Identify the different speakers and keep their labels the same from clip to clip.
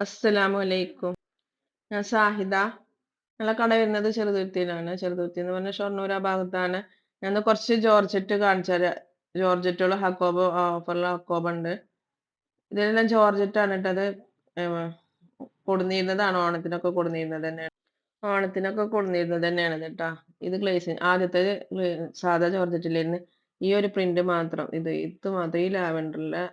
Speaker 1: അസ്സലാമു അലൈക്കും. ഞാൻ സാഹിദ. ഞങ്ങളെ കട വരുന്നത് ചെറുതുരുത്തിയിലാണ്. ചെറുതുരുത്തി എന്ന് പറഞ്ഞ ഷൊർണൂർ ആ ഭാഗത്താണ്. ഞാൻ കുറച്ച് ജോർജറ്റ് കാണിച്ചു ജോർജറ്റുള്ള ഹക്കോബ് ഓഫറുള്ള ഹക്കോബ് ഉണ്ട് ഇതെല്ലാം ജോർജറ്റ് ആണ് കേട്ടത് കൊടുന്നിരുന്നതാണ്. ഓണത്തിനൊക്കെ കൊടുന്നിരുന്നത് തന്നെയാണ്. ഓണത്തിനൊക്കെ കൊടുന്നിരുന്നത് തന്നെയാണ് കേട്ടാ. ഇത് ഗ്ലേസ് ആദ്യത്തെ സാധാ ജോർജറ്റിലിരുന്ന് ഈ ഒരു പ്രിന്റ് മാത്രം. ഇത് ഇത് മാത്രം. ഈ ലാവൻഡറിലെ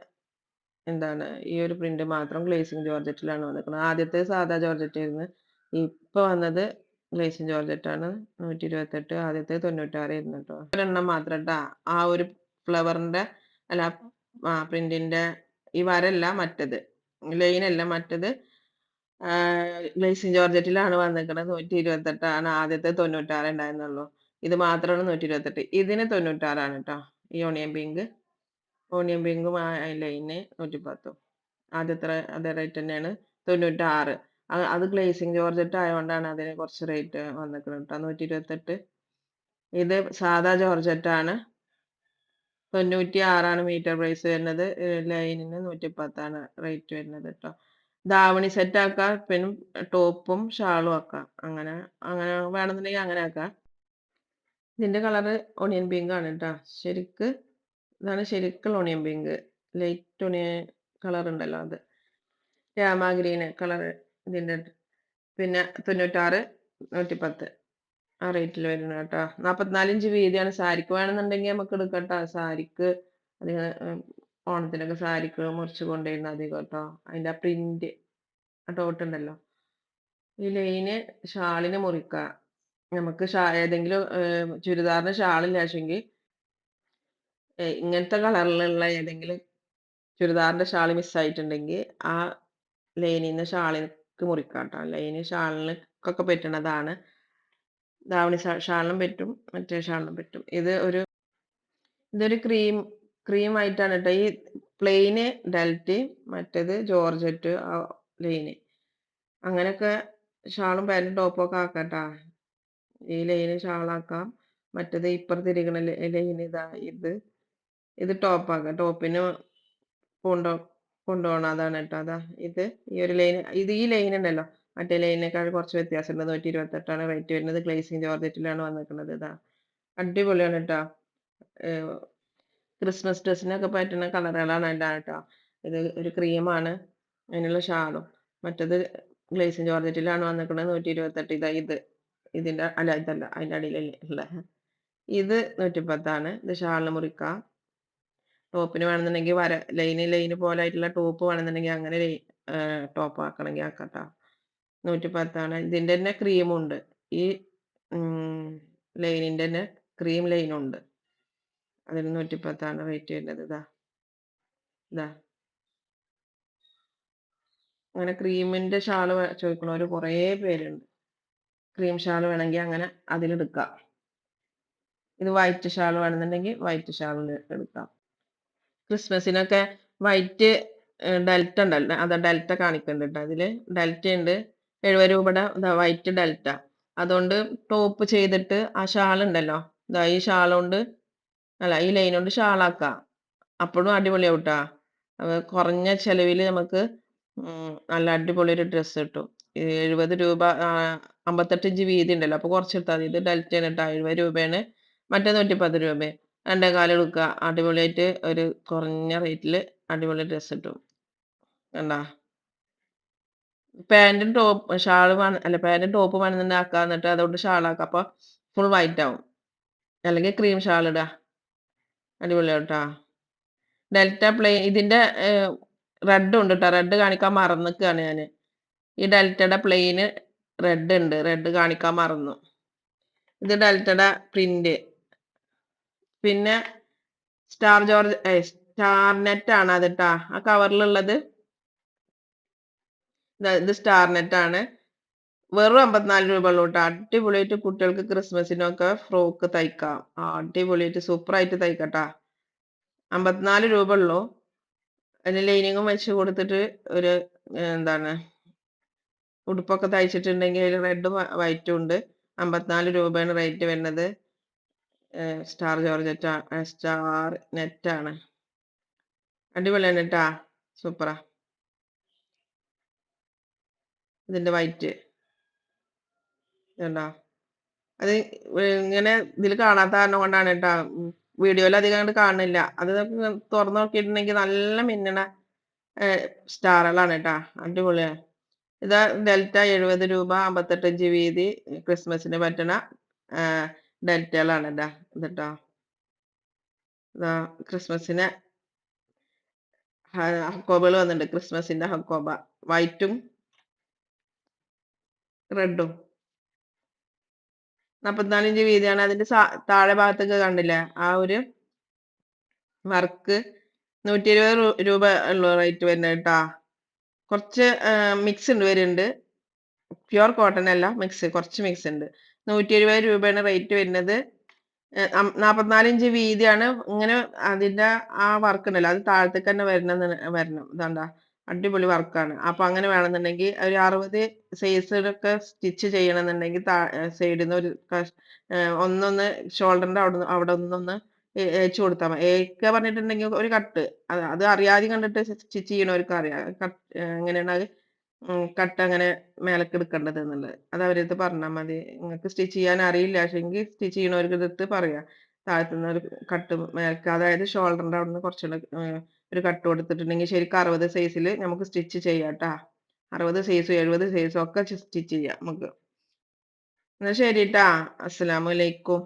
Speaker 1: എന്താണ് ഈ ഒരു പ്രിന്റ് മാത്രം ഗ്ലേസിങ് ജോർജറ്റിലാണ് വന്നിരിക്കുന്നത്. ആദ്യത്തെ സാധാ ജോർജറ്റ് ആയിരുന്നു. ഇപ്പൊ വന്നത് ഗ്ലേസിങ് ജോർജറ്റ് ആണ്. നൂറ്റി ഇരുപത്തെട്ട് ആദ്യത്തെ തൊണ്ണൂറ്റാറ് ആയിരുന്നു കേട്ടോ ഒരെണ്ണം മാത്രം കേട്ടോ ആ ഒരു ഫ്ലവറിന്റെ അല്ല ആ പ്രിന്റിന്റെ ഈ വരല്ല മറ്റത്. ലൈൻ അല്ല മറ്റത്. ഗ്ലേസിങ് ജോർജറ്റിലാണ് വന്നിരിക്കുന്നത് നൂറ്റി ഇരുപത്തെട്ടാണ് ആദ്യത്തെ തൊണ്ണൂറ്റാറ് ഉണ്ടായിരുന്നുള്ളൂ. ഇത് മാത്രമാണ് നൂറ്റി ഇരുപത്തെട്ട് ഇതിന് തൊണ്ണൂറ്റാറാണ് കേട്ടോ ഈ ഓണിയൻ പിങ്ക് ഓണിയൻ പിങ്കും ആ ലൈന് നൂറ്റിപ്പത്തും. ആദ്യത്തെ അതേ റേറ്റ് തന്നെയാണ്. തൊണ്ണൂറ്റാറ്. അത് ഗ്ലേസിങ് ജോർജറ്റ് ആയതുകൊണ്ടാണ് അതിന് കുറച്ച് റേറ്റ് വന്നിരിക്കുന്നത് കേട്ടോ നൂറ്റി ഇരുപത്തെട്ട് ഇത് സാധാ ജോർജറ്റാണ് തൊണ്ണൂറ്റി ആറാണ് മീറ്റർ പ്രൈസ് വരുന്നത്. ലൈനിന് നൂറ്റിപ്പത്താണ് റേറ്റ് വരുന്നത് കേട്ടോ ദാവണി സെറ്റ് ആക്കാം പിന്നെ ടോപ്പും ഷാളും ആക്കാം. അങ്ങനെ അങ്ങനെ വേണമെന്നുണ്ടെങ്കിൽ അങ്ങനെ ആക്കാം. ഇതിന്റെ കളറ് ഓണിയൻ പിങ്ക് ആണ് കേട്ടോ ശരിക്ക് ഇതാണ് ശരിക്കുള്ള onion pink. Light onion colour ഉണ്ടല്ലോ അത്. രാമ ഗ്രീന് കളർ ഇതിന്റെ പിന്നെ തൊണ്ണൂറ്റാറ് നൂറ്റിപ്പത്ത് ആ റേറ്റിൽ വരുന്നത് കേട്ടോ. നാൽപ്പത്തിനാലിഞ്ച് വീതിയാണ്. സാരിക്ക് വേണമെന്നുണ്ടെങ്കിൽ നമുക്ക് എടുക്കട്ടോ. സാരിക്ക് അധികം ഓണത്തിനൊക്കെ സാരിക്ക് മുറിച്ച് കൊണ്ടുവരുന്ന അധികം കേട്ടോ. അതിന്റെ ആ പ്രിന്റ് ആ ടോട്ട് ഉണ്ടല്ലോ. ഈ ലൈന് ഷാളിന് മുറിക്കുക നമുക്ക് ഷാ ഏതെങ്കിലും ചുരിദാറിന് ഷാളില്ലാച്ചെങ്കിൽ ഇങ്ങനത്തെ കളറിലുള്ള ഏതെങ്കിലും ചുരിദാറിന്റെ ഷാൾ മിസ്സായിട്ടുണ്ടെങ്കിൽ ആ ലൈനിൽ നിന്ന് ഷാളിലേക്ക് മുറിക്കാം കേട്ടോ ലൈന് ഷാളിനൊക്കെ പറ്റുന്നതാണ്. ധാവണി ഷാളിനും പറ്റും മറ്റേ ഷാളിനും പറ്റും. ഇത് ഒരു ഇതൊരു ക്രീം ക്രീം ആയിട്ടാണ് കേട്ടോ. ഈ പ്ലെയിന് ഡെൽറ്റ് മറ്റേത് ജോർജറ്റ് ലൈന് അങ്ങനെയൊക്കെ ഷാളും പാന്റും ടോപ്പും ഒക്കെ ആക്കാം ഈ ലൈന് ഷാളാക്കാം. മറ്റേത് ഇപ്പുറത്തിരിക്കണ ലൈന് ഇതാ ഇത്. ഇത് ടോപ്പാക്കാം. ടോപ്പിന് കൊണ്ടോ കൊണ്ടുപോകണം അതാണ് കേട്ടോ. അതാ ഇത്. ഈ ഒരു ലൈൻ ഇത് ഈ ലൈൻ ഉണ്ടല്ലോ. മറ്റേ ലൈനേക്കാൾ കുറച്ച് വ്യത്യാസമുണ്ട്. നൂറ്റി ഇരുപത്തെട്ടാണ് റേറ്റ് വരുന്നത്. ഗ്ലേസിങ് ജോർജറ്റിലാണ് വന്നിരിക്കുന്നത്. ഇതാ. അടിപൊളിയാണ് കേട്ടോ. ക്രിസ്മസ് ഡ്രസ്സിനൊക്കെ പറ്റുന്ന കളറുകളാണ് എല്ലാം കേട്ടോ. ഇത് ഒരു ക്രീമാണ്. അതിനുള്ള ഷാളും. മറ്റത് ഗ്ലേസിങ് ജോർജറ്റിലാണ് വന്നിരിക്കുന്നത്. നൂറ്റി ഇരുപത്തെട്ട് ഇതാ ഇത്. ഇതിന്റെ അല്ല ഇതല്ല. അതിന്റെ അടിയിലല്ലേ ഇത് നൂറ്റിപ്പത്താണ്. ഇത് ഷാളിന് മുറിക്കാം. ടോപ്പിന് വേണമെന്നുണ്ടെങ്കിൽ വര ലൈന് ലൈന് പോലെ ആയിട്ടുള്ള ടോപ്പ് വേണമെന്നുണ്ടെങ്കിൽ അങ്ങനെ ടോപ്പ് ആക്കണമെങ്കിൽ ആക്കട്ടോ. നൂറ്റി പത്താണ് ഇതിന്റെ തന്നെ ക്രീമുണ്ട്. ഈ ലൈനിന്റെ തന്നെ ക്രീം ലൈനുണ്ട്. അതിന് നൂറ്റി പത്താണ് റേറ്റ് വരുന്നത്. ഇതാ. ഇതാ. അങ്ങനെ ക്രീമിന്റെ ഷാൾ ചോദിക്കണവർ കുറേ പേരുണ്ട്. ക്രീം ഷാൾ വേണമെങ്കിൽ അങ്ങനെ അതിലെടുക്കാം ഇത് വൈറ്റ് ഷാൾ വേണമെന്നുണ്ടെങ്കിൽ വൈറ്റ് ഷാളിൽ എടുക്കാം. ക്രിസ്മസിനൊക്കെ വൈറ്റ് ഡെൽറ്റ ഉണ്ടല്ലോ അതാ ഡെൽറ്റ കാണിക്കുന്നുണ്ട് കേട്ടോ ഡെൽറ്റ ഉണ്ട് എഴുപത് രൂപയുടെ വൈറ്റ് ഡെൽറ്റ. അതുകൊണ്ട് ടോപ്പ് ചെയ്തിട്ട് ആ ഷാൾ ഉണ്ടല്ലോ. ഇതാ ഈ ഷാൾ കൊണ്ട് അല്ല ഈ ലൈൻ കൊണ്ട് ഷാളാക്കാം. അപ്പോഴും അടിപൊളിയാവട്ടാ. കുറഞ്ഞ ചെലവിൽ നമുക്ക് നല്ല അടിപൊളി ഒരു ഡ്രസ്സ് കിട്ടും. എഴുപത് രൂപ അമ്പത്തെട്ട് ഇഞ്ച് വീതി ഉണ്ടല്ലോ. അപ്പോൾ കുറച്ചെടുത്താൽ മതി. ഇത് ഡെൽറ്റയാണ് കേട്ടോ എഴുപത് രൂപയാണ്. മറ്റേ നൂറ്റിപ്പത്ത് രൂപയാണ് രണ്ടേ കാലെടുക്കുക അടിപൊളിയായിട്ട് ഒരു കുറഞ്ഞ റേറ്റിൽ അടിപൊളി ഡ്രസ്സ് കിട്ടും കണ്ടാ? പാന്റും ടോപ്പ് ഷാൾ അല്ല പാന്റും ടോപ്പ് വേണമെന്നുണ്ടെങ്കിൽ ആക്കുക എന്നിട്ട് അതുകൊണ്ട് ഷാളാക്കുക അപ്പോൾ ഫുൾ വൈറ്റ് ആവും. അല്ലെങ്കിൽ ക്രീം ഷാൾ ഇടുക അടിപൊളിയാവും കേട്ടോ ഡെൽറ്റ പ്ലെയിൻ ഇതിന്റെ റെഡ് ഉണ്ട് കേട്ടോ റെഡ് കാണിക്കാൻ മറന്നു നിൽക്കുകയാണ് ഞാൻ ഈ ഡെൽറ്റയുടെ പ്ലെയിന് റെഡ് ഉണ്ട്. റെഡ് കാണിക്കാൻ മറന്നു. ഇത് ഡെൽറ്റയുടെ പ്രിന്റ് പിന്നെ സ്റ്റാർ ജോർജ് സ്റ്റാർ നെറ്റ് ആണ് അത് കേട്ടാ ആ കവറിലുള്ളത് ഇത് സ്റ്റാർ നെറ്റ് ആണ്. വെറും അമ്പത്തിനാല് രൂപ ഉള്ളൂ കേട്ടോ അടിപൊളിയായിട്ട് കുട്ടികൾക്ക് ക്രിസ്മസിനൊക്കെ ഫ്രോക്ക് തയ്ക്കാം. അടിപൊളിയായിട്ട് സൂപ്പർ ആയിട്ട് തയ്ക്കട്ടാ അമ്പത്തിനാല് രൂപ ഉള്ളൂ. അതിന് ലൈനിങ്ങും വെച്ച് കൊടുത്തിട്ട് ഒരു എന്താണ് ഉടുപ്പൊക്കെ തയ്ച്ചിട്ടുണ്ടെങ്കിൽ അതിൽ റെഡും വൈറ്റും ഉണ്ട്. അമ്പത്തിനാല് രൂപയാണ് റേറ്റ് വരുന്നത്. സ്റ്റാർ ജോർജറ്റ് സ്റ്റാർ ആണ് അടിപൊളിയാണ് കേട്ടാ സൂപ്പറാ. ഇതിന്റെ വൈറ്റ്. കണ്ടോ അത് ഇങ്ങനെ ഇതിൽ കാണാത്ത കാരണം കൊണ്ടാണ് കേട്ടോ വീഡിയോയിൽ അധികം കണ്ട് കാണുന്നില്ല. അത് തുറന്നു നോക്കിയിട്ടുണ്ടെങ്കിൽ നല്ല മിന്നണ സ്റ്റാറുകളാണ് കേട്ടോ അടിപൊളിയാണ് ഇതാ ഡെൽറ്റ എഴുപത് രൂപ അമ്പത്തെട്ട് ഇഞ്ച് വീതി ക്രിസ്മസിന് പറ്റണ ഡെൽറ്റകളാണ് ഇതാ ഇതട്ടോ ഇതാ ക്രിസ്മസിന് ഹക്കോബകൾ വന്നിട്ടുണ്ട്. ക്രിസ്മസിന്റെ ഹക്കോബ. വൈറ്റും റെഡും. നാൽപ്പത്തിനാലിഞ്ച് വീതിയാണ്. അതിന്റെ താഴെ ഭാഗത്തൊക്കെ കണ്ടില്ലേ? ആ ഒരു വർക്ക് നൂറ്റി ഇരുപത് രൂപ ഉള്ള റേറ്റ് വരുന്നത് കേട്ടാ. കുറച്ച് മിക്സ് ഉണ്ട് വരുന്നുണ്ട്. പ്യുവർ കോട്ടൺ അല്ല മിക്സ്. കുറച്ച് മിക്സ് ഉണ്ട്. നൂറ്റി എഴുപത് രൂപയാണ് റേറ്റ് വരുന്നത്. നാൽപ്പത്തിനാല് ഇഞ്ച് വീതിയാണ്. ഇങ്ങനെ അതിന്റെ ആ വർക്ക് ഉണ്ടല്ലോ. അത് താഴത്തേക്ക് തന്നെ വരണം വരണം. ഇതാണ്ടാ അടിപൊളി വർക്കാണ് അപ്പൊ അങ്ങനെ വേണമെന്നുണ്ടെങ്കിൽ ഒരു അറുപത് സൈസിലൊക്കെ സ്റ്റിച്ച് ചെയ്യണമെന്നുണ്ടെങ്കിൽ സൈഡിൽ നിന്ന് ഒരു ഒന്നൊന്ന് ഷോൾഡറിന്റെ അവിടെ അവിടെ ഒന്നൊന്ന് ഏച്ചു കൊടുത്താൽ മതി. ഏക്ക പറഞ്ഞിട്ടുണ്ടെങ്കിൽ ഒരു കട്ട് അത് അറിയാതെ കണ്ടിട്ട് സ്റ്റിച്ച് ചെയ്യണവർക്ക് അറിയാം. കട്ട് എങ്ങനെയാണ് കട്ട് അങ്ങനെ മേലക്ക് എടുക്കേണ്ടത് എന്നുള്ളത്. അത് അവരടുത്ത് പറഞ്ഞാൽ മതി. നിങ്ങൾക്ക് സ്റ്റിച്ച് ചെയ്യാൻ അറിയില്ല. പക്ഷെങ്കിൽ സ്റ്റിച്ച് ചെയ്യണവർക്ക് എടുത്ത് പറയാം. താഴത്തുനിന്ന് ഒരു കട്ട് മേലക്ക് അതായത് ഷോൾഡറിന്റെ അവിടെ നിന്ന് കുറച്ചുകൂടെ ഒരു കട്ട് കൊടുത്തിട്ടുണ്ടെങ്കിൽ ശരിക്കും അറുപത് സൈസിൽ നമുക്ക് സ്റ്റിച്ച് ചെയ്യാം കേട്ടാ. അറുപത് സൈസും എഴുപത് സൈസും ഒക്കെ സ്റ്റിച്ച് ചെയ്യാം നമുക്ക്. എന്നാൽ ശരി കേട്ടാ അസ്സലാമു അലൈക്കും.